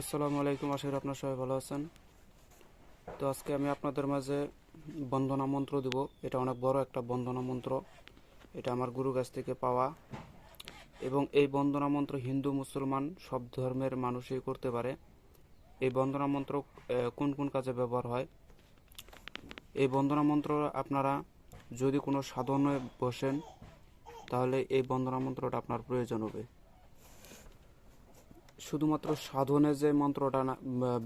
আসসালামু আলাইকুম, আশা করি আপনার সবাই ভালো আছেন। তো আজকে আমি আপনাদের মাঝে বন্দনা মন্ত্র দেব। এটা অনেক বড় একটা বন্দনা মন্ত্র। এটা আমার গুরু কাছ থেকে পাওয়া। এবং এই বন্দনা মন্ত্র হিন্দু, মুসলমান সব ধর্মের মানুষই করতে পারে। এই বন্দনা মন্ত্র কোন কোন কাজে ব্যবহার হয়? এই বন্দনা মন্ত্র আপনারা যদি কোনো সাধনে বসেন, তাহলে এই বন্দনা মন্ত্রটা আপনার প্রয়োজন হবে। শুধুমাত্র সাধনে যে মন্ত্রটা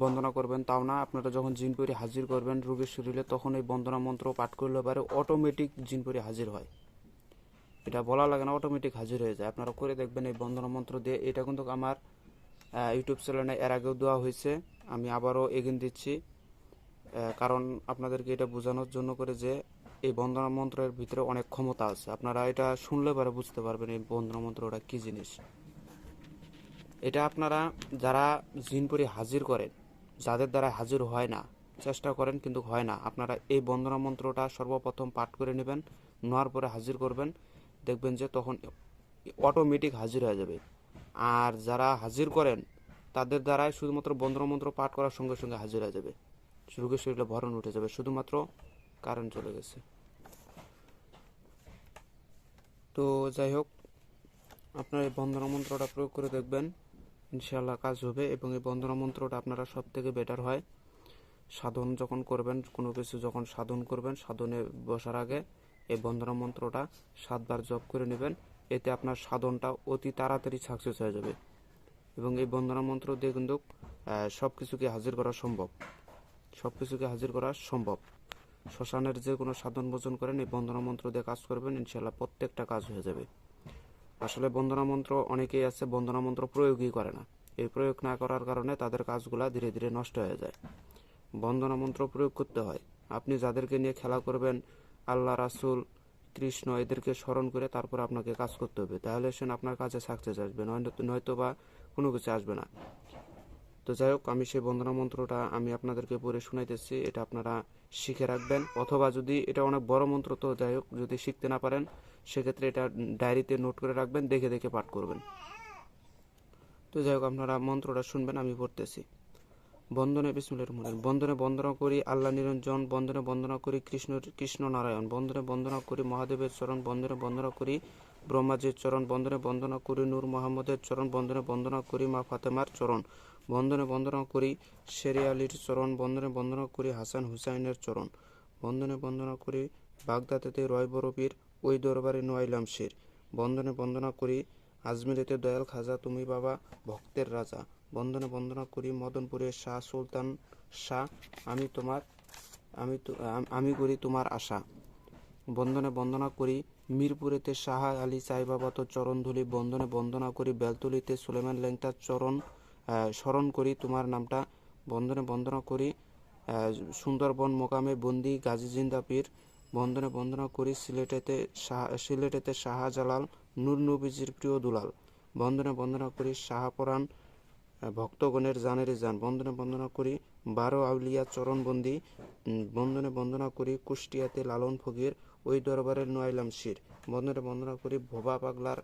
বন্দনা করবেন তাও না, আপনারা যখন জিনপুরি হাজির করবেন রোগীর শরীরে, তখন এই বন্দনা মন্ত্র পাঠ করলে পারে অটোমেটিক জিনপুরি হাজির হয়। এটা বলা লাগে না অটোমেটিক হাজির হয়ে যায়। আপনারা করে দেখবেন এই বন্দনা মন্ত্র দিয়ে। এটা কিন্তু আমার ইউটিউব চ্যানেলে এর আগেও দেওয়া হয়েছে। আমি আবারও এগিয়ে দিচ্ছি। কারণ আপনাদেরকে এটা বোঝানোর জন্য করে যে এই বন্দনা মন্ত্রের ভিতরে অনেক ক্ষমতা আছে। আপনারা এটা শুনলে পরে বুঝতে পারবেন এই বন্দনা মন্ত্রটা কি জিনিস। এটা আপনারা যারা জিনপুরি হাজির করেন, যাদের দ্বারা হাজির হয় না, চেষ্টা করেন কিন্তু হয় না। আপনারা এই বন্দনা মন্ত্রটা সর্বপ্রথম পাঠ করে নেবেন, নেওয়ার পরে হাজির করবেন। দেখবেন যে তখন অটোমেটিক হাজির হয়ে যাবে। আর যারা হাজির করেন, তাদের দ্বারাই শুধুমাত্র বন্দনা মন্ত্র পাঠ করার সঙ্গে সঙ্গে হাজির হয়ে যাবে। রোগীর শরীরে ভরণ উঠে যাবে, শুধুমাত্র কারেন্ট চলে গেছে। তো যাই হোক, আপনার এই বন্দনা মন্ত্রটা প্রয়োগ করে দেখবেন। ইনশাআল্লাহ কাজ হবে এবং এই বন্দনা মন্ত্রটা আপনারা সব থেকে বেটার হয়। সাধন যখন করবেন, কোনো কিছু যখন সাধন করবেন, সাধনে বসার আগে এই বন্দনা মন্ত্রটা সাতবার জপ করে নেবেন, এতে আপনার সাধনটা অতি তাড়াতাড়ি সাকসেস হয়ে যাবে। এবং এই বন্দনা মন্ত্র দিয়ে কিন্তু সব কিছুকে হাজির করা সম্ভব। সব কিছুকে হাজির করা সম্ভব। শ্মশানের যে কোনো সাধন ভোজন করেন, এই বন্দনা মন্ত্র দিয়ে কাজ করবেন, ইনশাআল্লাহ প্রত্যেকটা কাজ হয়ে যাবে। আসলে বন্দনা মন্ত্র অনেকেই আছে, বন্দনা মন্ত্র প্রয়োগই করে না। এই প্রয়োগ না করার কারণে তাদের কাজগুলা ধীরে ধীরে নষ্ট হয়ে যায়। বন্দনা মন্ত্র প্রয়োগ করতে হয়। আপনি যাদেরকে নিয়ে খেলা করবেন, আল্লাহ, রাসুল, কৃষ্ণ, এদেরকে স্মরণ করে তারপর আপনাকে কাজ করতে হবে। তাহলে সে আপনার কাজে সাকসেস আসবে, নয়তো বা কোনো কিছু আসবে না। তো যাই হোক, আমি সেই বন্দনা মন্ত্রটা আমি আপনাদেরকে পড়ে শোনাইতেছি, এটা আপনারা শিখে রাখবেন। অথবা যদি এটা অনেক বড় মন্ত্র, তো যাই হোক, যদি শিখতে না পারেন, সেক্ষেত্রে এটা ডায়েরিতে নোট করে রাখবেন, দেখে দেখে পাঠ করবেন। তো যাই হোক, আপনারা মন্ত্রটা শুনবেন, আমি পড়তেছি। বন্দনে বিসমুলের রহমান বন্দনে বন্দনা করি আল্লাহ নিরঞ্জন, বন্দনে বন্দনা করি কৃষ্ণ কৃষ্ণ নারায়ণ, বন্দনে বন্দনা করি মহাদেবের চরণ, বন্দনে বন্দনা করি ব্রহ্মাজির চরণ, বন্দনে বন্দনা করি নূর মোহাম্মদের চরণ, বন্দনে বন্দনা করি মা ফাতেমার চরণ। বন্দনে বন্দনা করি শেরে আলীর চরণ বন্ধনে বন্দনা করি হাসান হুসাইনের চরণ বন্ধনে বন্দনা করি বাগদাদেতে রয় বরফির ওই দরবারে নোয়াইলাম শির বন্ধনে বন্দনা করি আজমিরেতে দয়াল খাজা, তুমি বাবা ভক্তের রাজা, বন্দনে বন্দনা করি মদনপুরের শাহ সুলতান শাহ, আমি তোমার, আমি আমি করি তোমার আশা, বন্দনে বন্দনা করি মিরপুরেতে শাহ আলী সাই বাবা তো চরণ ধুলি বন্দনে বন্দনা করি বেলতলিতে সুলেমান লেংটার চরণ স্মরণ করি তোমার নামটা। বন্দনে বন্দনা করি সুন্দরবন মোকামে বন্দি গাজী জিন্দা পীর। বন্দনে বন্দনা করি সিলেটেতে শাহ, সিলেটেতে শাহজালাল নূর নবীজির প্রিয় দুলাল। বন্দনে বন্দনা করি শাহপরাণ ভক্তগণের জানের যান বন্দনে বন্দনা করি বারো আউলিয়া চরণবন্দি। বন্দনে বন্দনা করি কুষ্টিয়াতে লালন ফকির, ওই দরবারের নোয়াইলাম শির। বন্দনে বন্দনা করি ভোবা পাগলার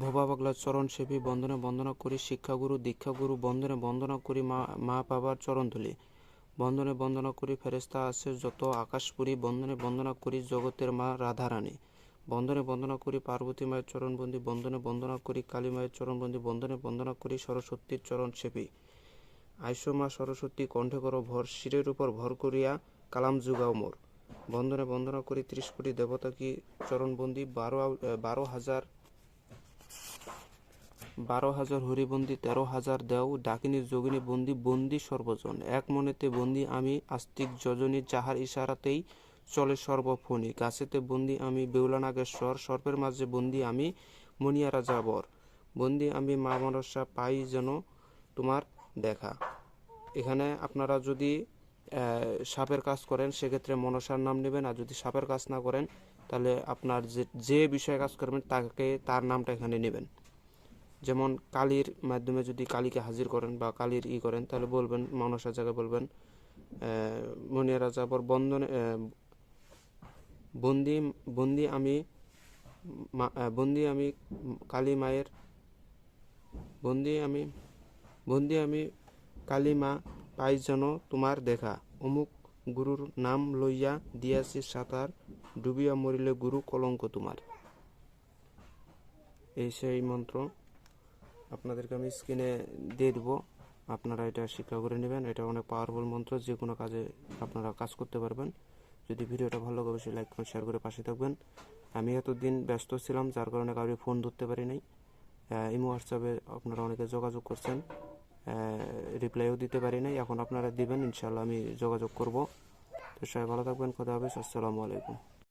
ভোবা পাগলার চরণ সেবী বন্দনে বন্দনা করি, শিক্ষাগুরু, দীক্ষাগুরু বন্দনে বন্দনা করি, মা মা বাবার চরণ ধুলি। বন্দনে বন্দনা করি ফেরেস্তা আছে যত আকাশপুরী। বন্দনে বন্দনা করি, জগতের মা রাধারানী। বন্দনে বন্দনা করি, পার্বতী মায়ের চরণবন্দি বন্দনে বন্দনা করি, কালী মায়ের চরণবন্দি বন্দনে বন্দনা করি, সরস্বতীর চরণ সেবী। আইসো মা সরস্বতী, কণ্ঠে করো ভর, শিরের উপর ভর করিয়া কালাম যুগাও মোর। বন্দনে বন্দনা করি, ত্রিশ কোটি দেবতা কি চরণবন্দি বারো বারো হাজার বারো হাজার হরিবন্দি, তেরো হাজার দেও, ডাকিনী, যোগিনী, বন্দি বন্দি সর্বজন। এক মনেতে বন্দি আমি, আস্তিক, যজনী, যাহার ইশারাতেই চলে সর্বফণি। গাছেতে বন্দি আমি বেউলা নাগেশ্বর সর্পের মাঝে বন্দি আমি মনিয়া রাজা বর বন্দি আমি, মা মনসা পাই যেন তোমার দেখা। এখানে আপনারা যদি সাপের কাজ করেন, সেক্ষেত্রে মনসার নাম নেবেন। আর যদি সাপের কাজ না করেন, তাহলে আপনার যে যে বিষয়ে কাজ করবেন, তাকে, তার নামটা এখানে নেবেন। যেমন কালীর মাধ্যমে যদি কালীকে হাজির করেন বা কালীর ই করেন, তাহলে বলবেন মনসার জায়গায় বলবেন মনিয়া রাজা বর বন্দনে বন্দি বন্দি আমি, মা- বন্দি আমি কালী মায়ের, বন্দি আমি বন্দি আমি কালিমা পাই যেন তোমার দেখা। অমুক গুরুর নাম লইয়া দিয়াছি সাঁতার, ডুবিয়া মরিলে গুরু কলঙ্ক তোমার। এই সেই মন্ত্র। আপনাদেরকে আমি স্ক্রিনে দিয়ে দেবো। আপনারা এটা শিক্ষা করে নেবেন। এটা অনেক পাওয়ারফুল মন্ত্র, যে কোনো কাজে আপনারা কাজ করতে পারবেন। যদি ভিডিওটা ভালো লাগে, অবশ্যই লাইক করে শেয়ার করে পাশে থাকবেন। আমি এতদিন ব্যস্ত ছিলাম, যার কারণে কাউকে ফোন ধরতে পারি নাই। ইমো হোয়াটসঅ্যাপে আপনারা অনেকে যোগাযোগ করছেন। রিপ্লাইও দিতে পারি নাই। এখন আপনারা দিবেন ইনশাল্লাহ আমি যোগাযোগ করব। তো সবাই ভালো থাকবেন কথা হবে আসসালামু আলাইকুম।